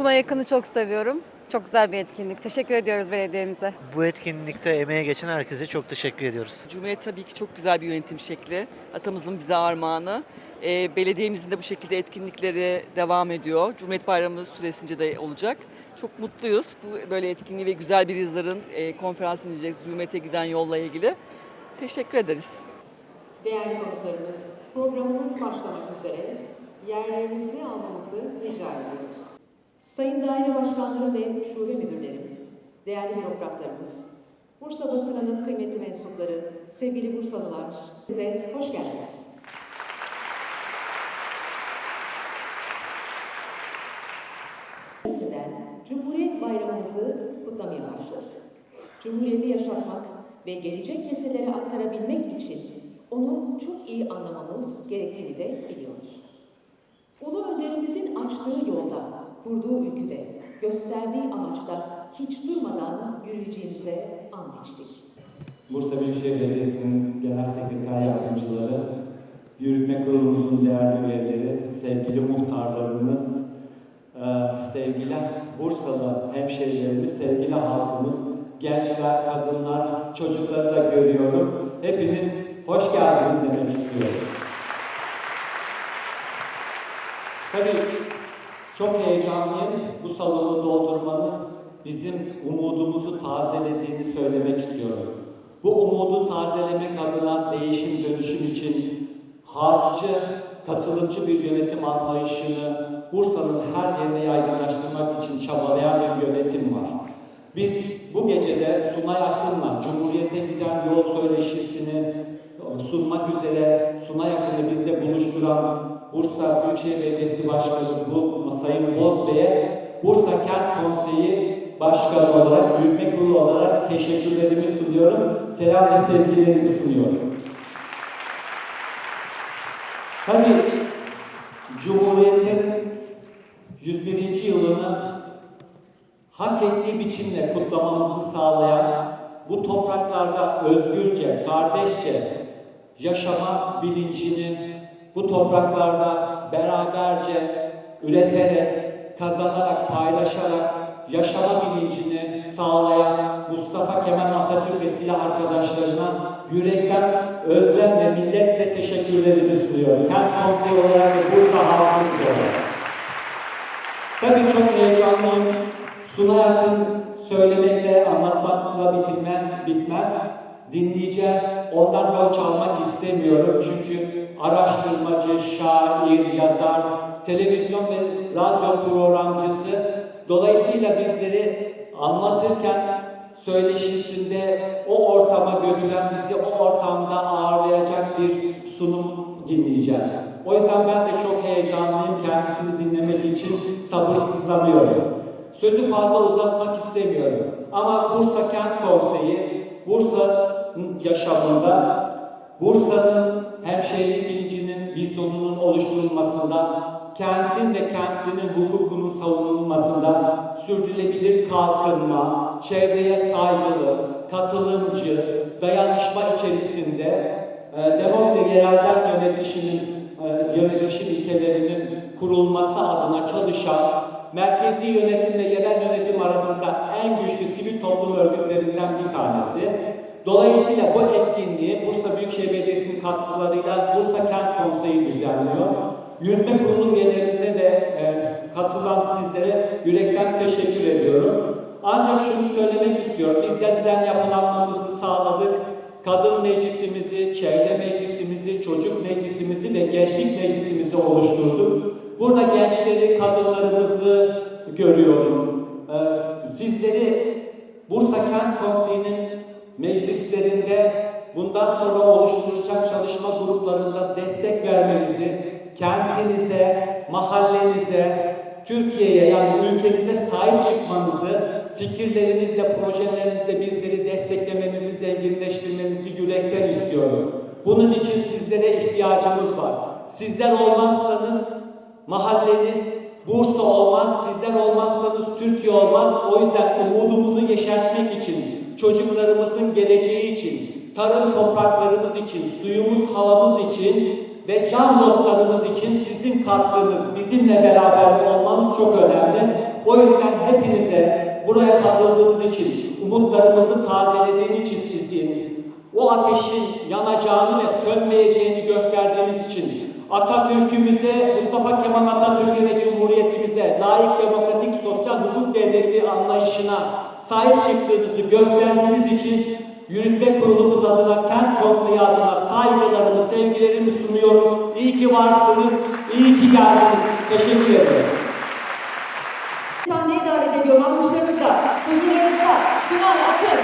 Suna Yakın'ı çok seviyorum. Çok güzel bir etkinlik. Teşekkür ediyoruz belediyemize. Bu etkinlikte emeğe geçen herkese çok teşekkür ediyoruz. Cumhuriyet tabii ki çok güzel bir yönetim şekli. Atamızın bize armağanı. Ee, belediyemizin de bu şekilde etkinlikleri devam ediyor. Cumhuriyet Bayramı süresince de olacak. Çok mutluyuz. Bu böyle etkinliği ve güzel bir yazarın e, konferans dinleyeceğiz. Cumhuriyet'e giden yolla ilgili. Teşekkür ederiz. Değerli konuklarımız, programımız başlamak üzere yerlerinizi almanızı rica ediyoruz. Sayın Daire Başkanları ve Şube Müdürlerim, değerli bürokratlarımız, Bursa basınının kıymetli mensupları, sevgili Bursalılar, size hoş geldiniz. Ardından Cumhuriyet Bayramımızı kutlamaya başladık. Cumhuriyeti yaşatmak ve gelecek nesillere aktarabilmek için onu çok iyi anlamamız gerektiğini de biliyoruz. Ulu önderimizin açtığı yolda, kurduğu ülküde, gösterdiği amaçta hiç durmadan yürüyeceğimize and içtik. Bursa Büyükşehir Belediyesi'nin Genel Sekreter Yardımcıları, Yürütme Kurulumuzun değerli üyeleri, sevgili muhtarlarımız, eee, sevgili Bursalı hemşehrilerimiz, sevgili halkımız, gençler, kadınlar, çocukları da görüyorum. Hepiniz hoş geldiniz demek istiyorum. Tabii çok heyecanlıyım. Bu salonu doldurmanız bizim umudumuzu tazelediğini söylemek istiyorum. Bu umudu tazelemek adına değişim dönüşüm için halkçı, katılımcı bir yönetim anlayışını Bursa'nın her yerine yaygınlaştırmak için çabalayan bir yönetim var. Biz bu gecede Sunay Akın'la Cumhuriyet'e giden yol söyleşisini sunmak üzere Sunay Akın'ı bizle buluşturan Bursa Büyükşehir Belediyesi Başkanı bu Sayın Bozbey'e Bursa Kent Konseyi Başkanı olarak, yürütme kurulu olarak teşekkürlerimi sunuyorum. Selam ve sevgilerimi sunuyorum. Tabii Cumhuriyet'in 101. yılını hak ettiği biçimle kutlamamızı sağlayan, bu topraklarda özgürce, kardeşçe yaşama bilincini, bu topraklarda beraberce üreterek, kazanarak, paylaşarak yaşama bilincini sağlayan Mustafa Kemal Atatürk ve silah arkadaşlarına yürekten, özlem ve milletle teşekkürlerimi sunuyorum. Kent konseyi olarak ve Bursa halkımız. Tabii çok heyecanlıyım. Sunay Akın söylemekle, anlatmakla bitilmez, bitmez. Dinleyeceğiz. Ondan rol çalmak istemiyorum. Çünkü araştırmacı, şair, yazar, televizyon ve radyo programcısı. Dolayısıyla bizleri anlatırken söyleşisinde o ortama götüren, bizi o ortamda ağırlayacak bir sunum dinleyeceğiz. O yüzden ben de çok heyecanlıyım. Kendisini dinlemek için sabırsızlanıyorum. Sözü fazla uzatmak istemiyorum. Ama Bursa Kent Konseyi, Bursa'nın yaşamında, Bursa'nın hemşehri bilincinin, vizyonunun oluşturulmasında, kentin ve kentlinin hukukunun savunulmasında, sürdürülebilir kalkınma, çevreye saygılı, katılımcı, dayanışma içerisinde e, demokrasi yerelden yönetişimiz, e, yönetişim ilkelerinin kurulması adına çalışan, merkezi yönetim ve yerel yönetim arasında en güçlü sivil toplum örgütlerinden bir tanesi. Dolayısıyla bu etkinliği Bursa Büyükşehir Belediyesi'nin katkılarıyla Bursa Kent Konseyi düzenliyor. Yürütme kurulu üyelerimize de e, katılan sizlere yürekten teşekkür ediyorum. Ancak şunu söylemek istiyorum. Biz yeniden yapılanmamızı sağladık. Kadın meclisimizi, çevre meclisimizi, çocuk meclisimizi ve gençlik meclisimizi oluşturduk. Burada gençleri, kadınlarımızı görüyorum. Ee, sizleri Bursa Kent Konseyi'nin meclislerinde bundan sonra oluşturulacak çalışma gruplarında destek vermenizi, kentinize, mahallenize, Türkiye'ye yani ülkenize sahip çıkmanızı, fikirlerinizle, projelerinizle bizleri desteklemenizi, zenginleştirmenizi yürekten istiyorum. Bunun için sizlere ihtiyacımız var. Sizler olmazsanız mahalleniz Bursa olmaz, sizler olmazsanız Türkiye olmaz. O yüzden umudumuzu yeşertmek için, çocuklarımızın geleceği için, tarım topraklarımız için, suyumuz, havamız için ve can dostlarımız için sizin katkınız, bizimle beraber olmanız çok önemli. O buraya katıldığınız için, umutlarımızı tazelediğiniz için bizi, o ateşin yanacağını ve sönmeyeceğini gösterdiğiniz için Atatürk'ümüze, Mustafa Kemal Atatürk'e ve Cumhuriyetimize layık demokratik sosyal hukuk devleti anlayışına sahip çıktığınızı gösterdiğiniz için Yürütme kurulumuz adına, kent konseyi adına saygılarımı, sevgilerimi sunuyorum. İyi ki varsınız, iyi ki geldiniz. Teşekkür ederim. Sahneye davet ediyorum alkışlarınızla, huzurlarınızla Sinan Akın.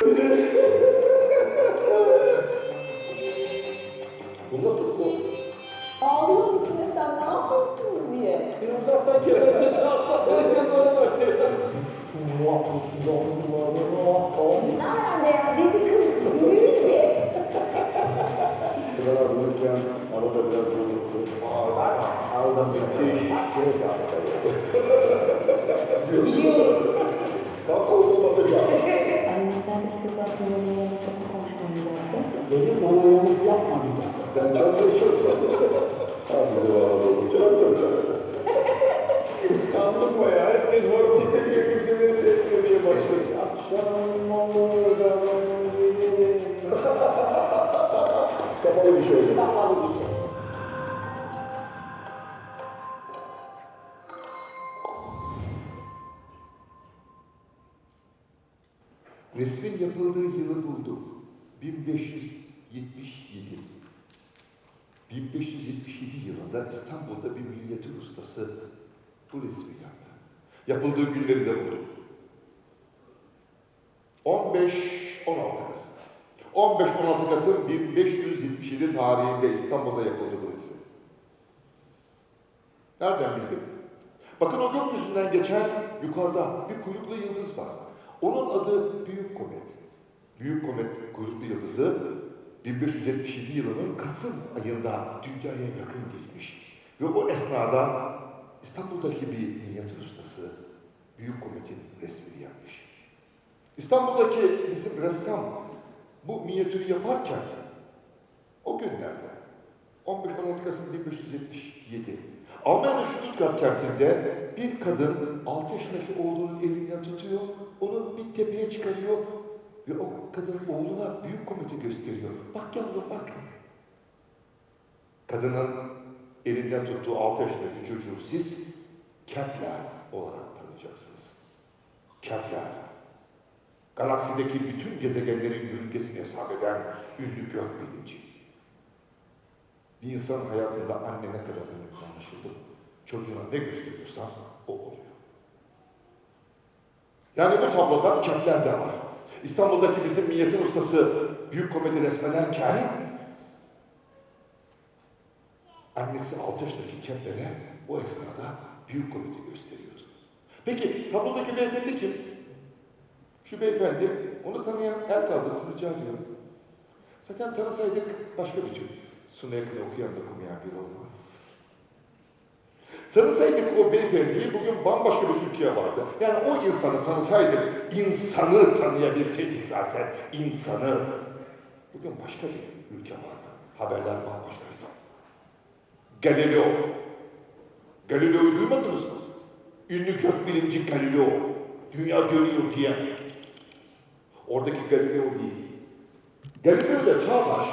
Buyurun efendim. Ağlıyor musunuz sen? Ne yapıyorsunuz diye. Bir uzaktan kemençe çalsa herkes onu bekliyor. Nerede ya? Dedi kız büyüyünce. Kıran abi lütfen arada biraz bozuktu. Arada müthiş. Gene sahip Biliyoruz. Kalk olması lazım. Annemden kitap atmanın yanısını konuşmamız lazım. Benim bana yanlış yapmadım. Sen çalışırsın. Ha bizi var oldu. Kıskanlık o ya. Herkes var ki seviyor, kimse beni sevmiyor diye başladı. Akşam olur da. Kapalı bir şey oldu. Kapalı bir şey. Resmin yapıldığı yılı bulduk. 1577. 1577 yılında İstanbul'da bir minyatür ustası bu resmi yaptı. Yapıldığı günleri de bulduk. 15-16 Kasım. 15-16 Kasım 1577 tarihinde İstanbul'da yapıldı bu resim. Nereden bildim? Bakın o gökyüzünden geçen yukarıda bir kuyruklu yıldız var. Onun adı Büyük Komet. Büyük Komet kuyruklu yıldızı 1577 yılının Kasım ayında dünyaya yakın gitmiş. Ve o esnada İstanbul'daki bir minyatür ustası Büyük Komet'in resmini yapmış. İstanbul'daki bizim ressam bu minyatürü yaparken o günlerde 15-16 Kasım 1577 Almanya'nın Stuttgart kentinde bir kadın 6 yaşındaki oğlunun elinden tutuyor, onu bir tepeye çıkarıyor ve o kadın oğluna büyük kometi gösteriyor. Bak yavrum bak. Kadının elinden tuttuğu 6 yaşındaki çocuğu siz Kepler olarak tanıyacaksınız. Kepler. Galaksideki bütün gezegenlerin yörüngesini hesap eden ünlü gök bilimci. Bir insanın hayatında anne ne kadar önemli anlaşıldı. Çocuğuna ne gösteriyorsan o oluyor. Yani bu tabloda Kepler de var. İstanbul'daki bizim minyatür ustası büyük komedi resmederken annesi 6 yaşındaki Kepler'e o esnada büyük komedi gösteriyordu. Peki tablodaki beyefendi kim? Şu beyefendi, onu tanıyan el kaldırsın rica ediyorum. Zaten tanısaydık başka bir tür. Sunu yakın okuyan dokumayan biri olmaz. Tanısaydık o beyefendiyi bugün bambaşka bir Türkiye vardı. Yani o insanı tanısaydık, insanı tanıyabilseydik zaten, insanı. Bugün başka bir ülke vardı. Haberler bambaşkaydı. Galileo. Galileo'yu duymadınız mı? Ünlü gökbilimci Galileo. Dünya görüyor diye. Oradaki Galileo değil. Galileo ile çağdaş,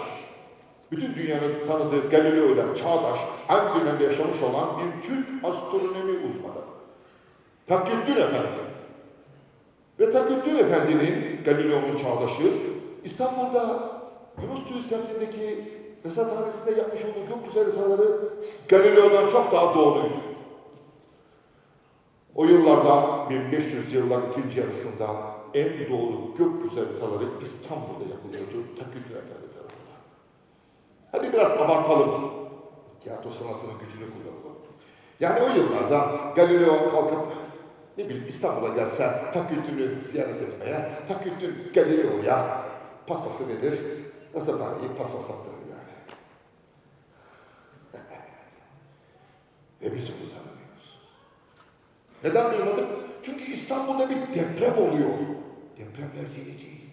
bütün dünyanın tanıdığı Galileo ile çağdaş, aynı dönemde yaşamış olan bir Türk astronomi uzmanı. Taküddin Efendi. Ve Taküddin Efendi'nin, Galileo'nun çağdaşı, İstanbul'da Yunus Tüyü semtindeki Resathanesinde yapmış olduğu güzel haritaları Galileo'dan çok daha doğruydu. O yıllarda 1500 yılların ikinci yarısında en doğru gökyüzü haritaları İstanbul'da yapılıyordu Taküddin Efendi. Hadi biraz abartalım. Tiyatro sanatının gücünü kullanalım. Yani o yıllarda Galileo kalkıp ne bileyim İstanbul'a gelse Taküddin'i ziyaret etmeye, Taküddin Galileo'ya paspası verir, Rasathane'yi paspas attırır yani. Ve biz onu tanımıyoruz. Neden duymadık? Çünkü İstanbul'da bir deprem oluyor. Depremler yeni değil.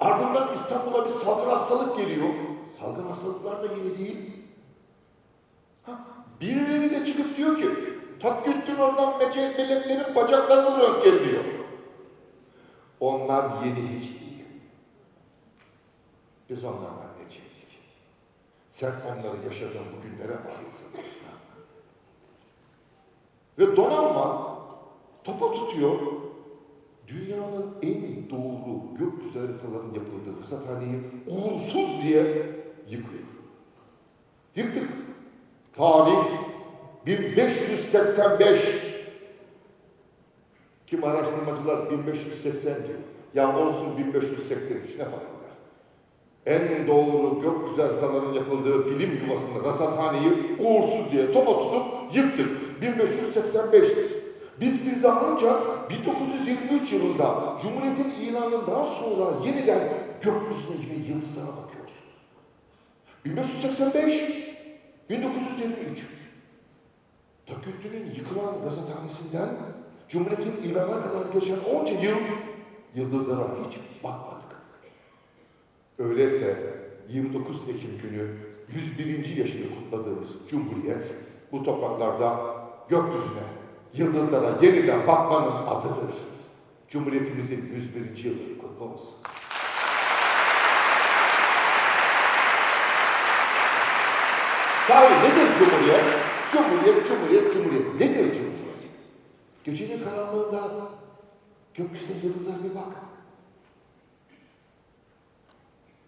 Ardından İstanbul'a bir salgın hastalık geliyor. Salgın hastalıklar da yeni değil. Ha, birileri de çıkıp diyor ki, gün oradan meleklerin bacaklarını röntgenliyor. Onlar yeni hiç değil. Biz onlardan neciydik. Sen onları yaşadığın bu günlere bağlısın. Ve donanma topa tutuyor. Dünyanın en doğru gökyüzü haritalarının yapıldığı rasathaneyi uğursuz diye yıkıyor. Yıktık. Tarih 1585. Kim araştırmacılar 1580 diyor. Ya olsun 1583 ne fark eder? En doğru gökyüzü haritalarının yapıldığı bilim yuvasını, rasathaneyi uğursuz diye topa tutup yıktık. 1585. Biz bizden ancak 1923 yılında Cumhuriyet'in ilanından sonra yeniden gökyüzüne ve yıldızlara bakıyoruz. 1585, 1923. Taküddin'in yıkılan rasathanesinden Cumhuriyet'in ilanına kadar geçen onca yıl yıldızlara hiç bakmadık. Öyleyse 29 Ekim günü 101. yaşını kutladığımız Cumhuriyet bu topraklarda gökyüzüne, yıldızlara yeniden bakmanın adıdır. Cumhuriyetimizin 101. yılı kutlu olsun. Sahi nedir Cumhuriyet? Cumhuriyet, Cumhuriyet, Cumhuriyet. Nedir Cumhuriyet? Gecenin karanlığında gökyüzüne yıldızlara bir bak.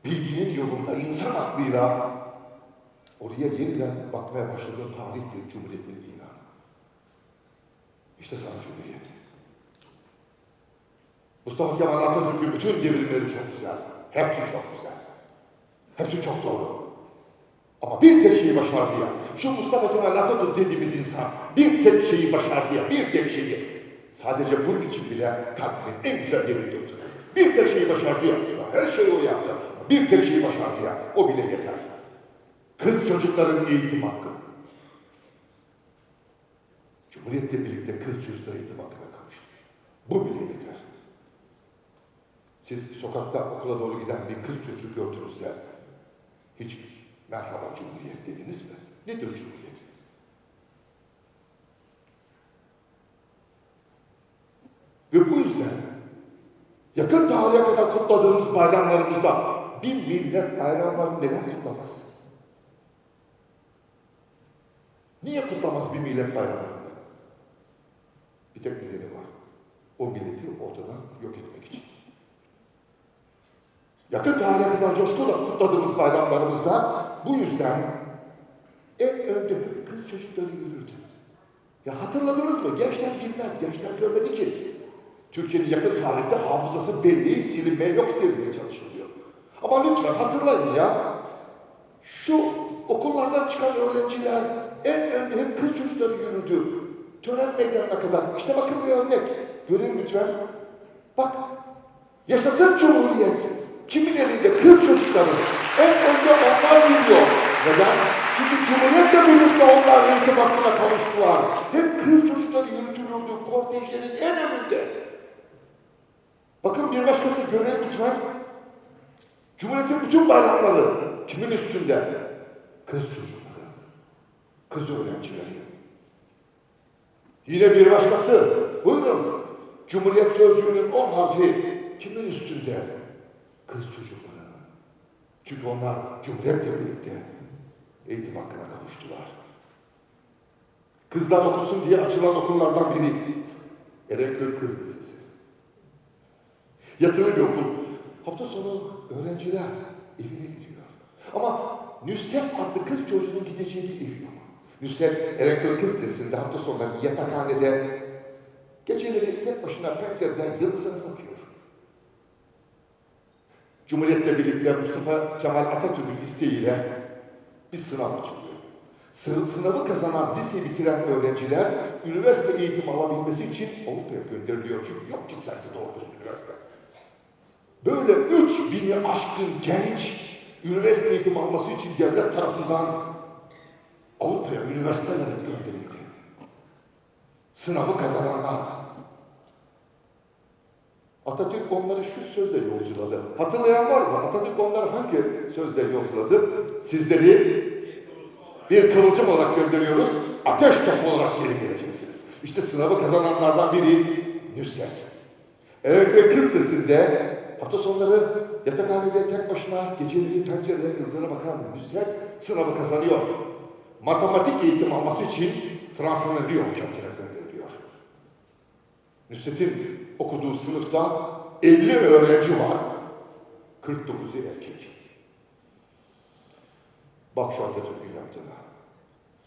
Bilginin yolunda insan aklıyla oraya yeniden bakmaya başladığın tarihtir Cumhuriyet'in ilanı. İşte sana Cumhuriyet. Mustafa Kemal Atatürk'ün bütün devrimleri çok güzel. Hepsi çok güzel. Hepsi çok doğru. Ama bir tek şeyi başardı ya. Şu Mustafa Kemal Atatürk dediğimiz insan bir tek şeyi başardı ya. Bir tek şeyi. Sadece bunun için bile kalbimin en güzel yerini tuttu. Bir tek şeyi başardı ya. Her şeyi o yaptı. Bir tek şeyi başardı ya. O bile yeter. Kız çocukların eğitim hakkı. Cumhuriyetle birlikte kız çocukları eğitim hakkına kavuştu. Bu bile yeter. Siz sokakta okula doğru giden bir kız çocuk gördünüzse hiç merhaba Cumhuriyet dediniz mi? Nedir Cumhuriyet? Ve bu yüzden yakın tarihe kadar kutladığımız bayramlarımızda bir millet bayramlarını neden kutlamaz? Niye kutlamaz bir millet bayramlarını? Bir tek nedeni var. O milleti ortadan yok etmek için. Yakın tarihe kadar coşkuyla kutladığımız bayramlarımızda bu yüzden en önde kız çocukları yürürdü. Ya hatırladınız mı? Gençler bilmez, gençler görmedi ki. Türkiye'nin yakın tarihte hafızası belleği silinmeye yok edilmeye çalışılıyor. Ama lütfen hatırlayın ya. Şu okullardan çıkan öğrenciler en önde hep kız çocukları yürüdü. Tören meydanına kadar. İşte bakın bir örnek. Görün lütfen. Bak. Yaşasın Cumhuriyet. Kimin elinde? Kız çocukları. En önde onlar yürüyor. Neden? Çünkü Cumhuriyet'le birlikte onlar hakkına kavuştular. Hep kız çocukları yürütülürdü. Kortejlerin en önünde. Bakın bir başkası görelim lütfen. Cumhuriyet'in bütün bayramları kimin üstünde? Kız çocukları. Kız öğrencileri. Yine bir başkası. Buyurun. Cumhuriyet sözcüğünün on harfi kimin üstünde? Kız çocukları. Çünkü onlar Cumhuriyet'le birlikte eğitim hakkına kavuştular. Kızlar okusun diye açılan okullardan biri Erenköy Kız Lisesi. Yatılı bir okul. Hafta sonu öğrenciler evine gidiyor. Ama Nusret adlı kız çocuğunun gideceği bir ev yok. Nusret Erenköy Kız Lisesi'nde hafta sonları yatakhanede geceleri tek başına pencereden yıldızlara bakıyor. Cumhuriyet'le birlikte Mustafa Kemal Atatürk'ün isteğiyle bir sınav açılıyor. Sı- Sınavı kazanan liseyi bitiren öğrenciler üniversite eğitimi alabilmesi için Avrupa'ya gönderiliyor. Çünkü yok ki sende doğru düzgün üniversite. Böyle üç bini aşkın genç üniversite eğitimi alması için devlet tarafından Avrupa'ya üniversitelere gönderildi. Sınavı kazananlar. Atatürk onları şu sözle yolculadı. Hatırlayan var mı? Atatürk onları hangi sözle yolculadı? Sizleri bir kıvılcım olarak gönderiyoruz. Ateş topu olarak geri geleceksiniz. İşte sınavı kazananlardan biri Nusret. Evet ve kız sesinde hafta sonları yatakhanede tek başına geceleri pencereden yıldızlara bakan Nusret sınavı kazanıyor. Matematik eğitim alması için Fransa'nın Lyon kentine gönderiliyor. Nusret'in okuduğu sınıfta 50 öğrenci var. 49'u erkek. Bak şu Atatürk'ün yaptığına.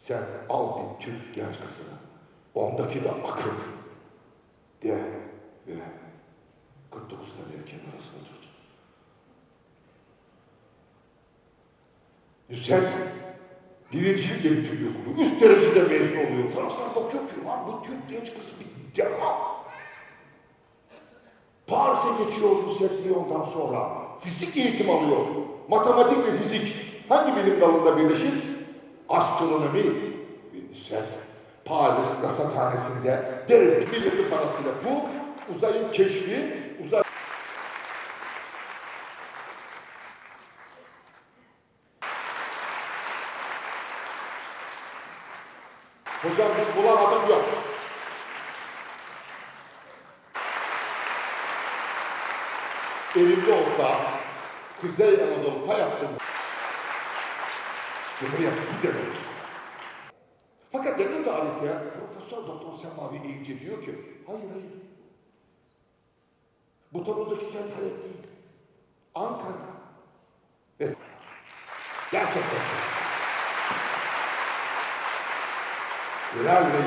Sen al bir Türk genç kızını. Ondaki de akıl. De ve 49 tane erkeğin arasında tut. Nusret, birincilikle bitiriyor okulu. Üst derecede mezun oluyor. Fransızlar bakıyor ki lan bu Türk genç kızı bir deha. Paris'e geçiyor Nusret Lyon'dan sonra. Fizik eğitim alıyor. Matematik ve fizik hangi bilim dalında birleşir? Astronomi. Nusret, Paris rasathanesinde devlet milleti parasıyla bu uzayın keşfi, uzay... Hocam biz bulamadık yok. Elimde olsa Kuzey Anadolu fay hattında Cumhuriyet bu demek. Fakat yakın tarihte Profesör Doktor Semavi İyice diyor ki hayır hayır. Bu tabudaki kent Halep değil. Ankara. Ve gerçekten. Birer birer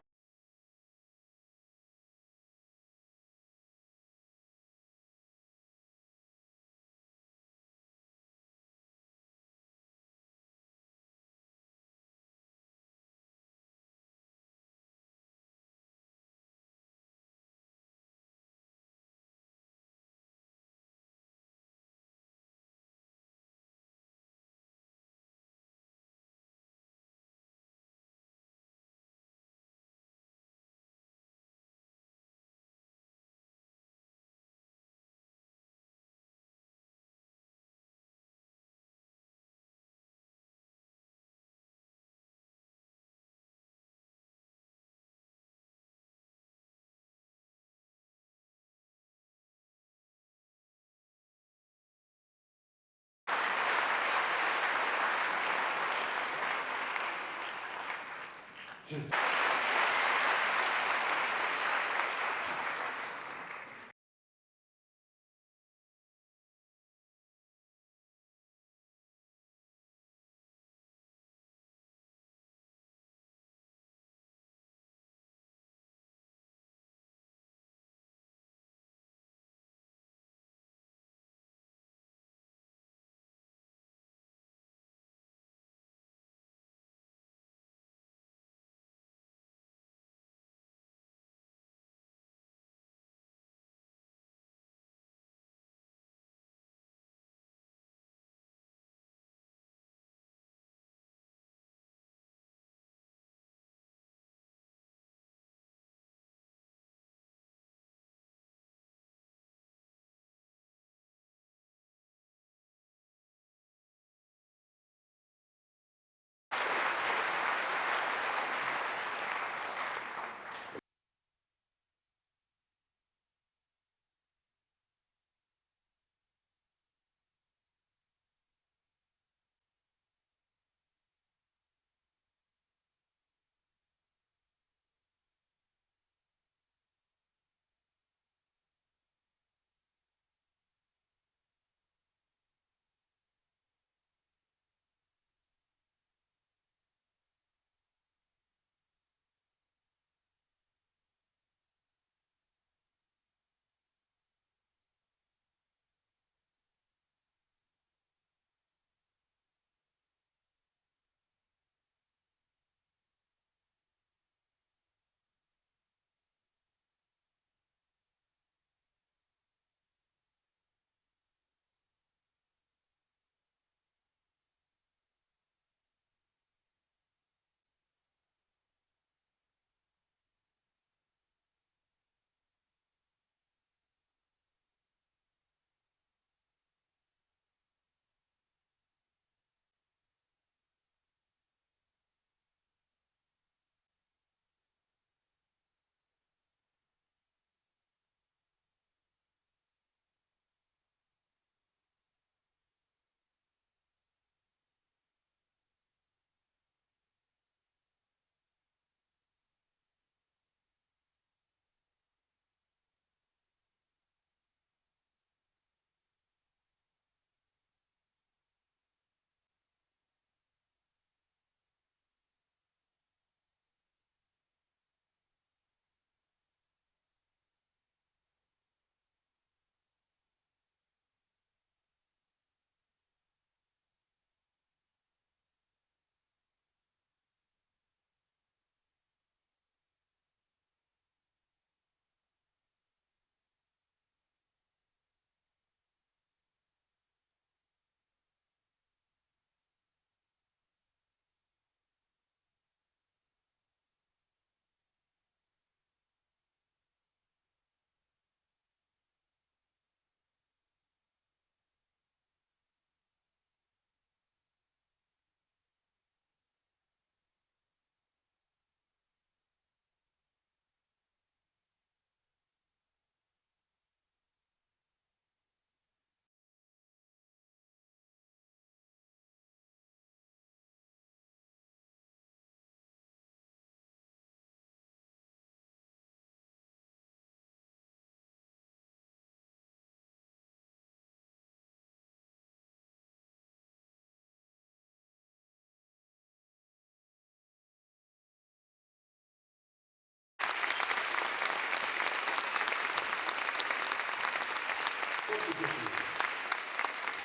gidiyorsunuz.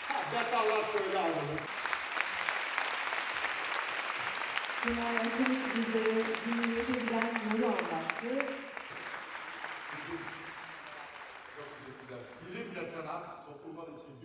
Ha, detallar şöyle alalım. Sinan Akın bizlere dinleyişe giden yolu anlattı. Çok güzel. Bilimle sanat toplumlar için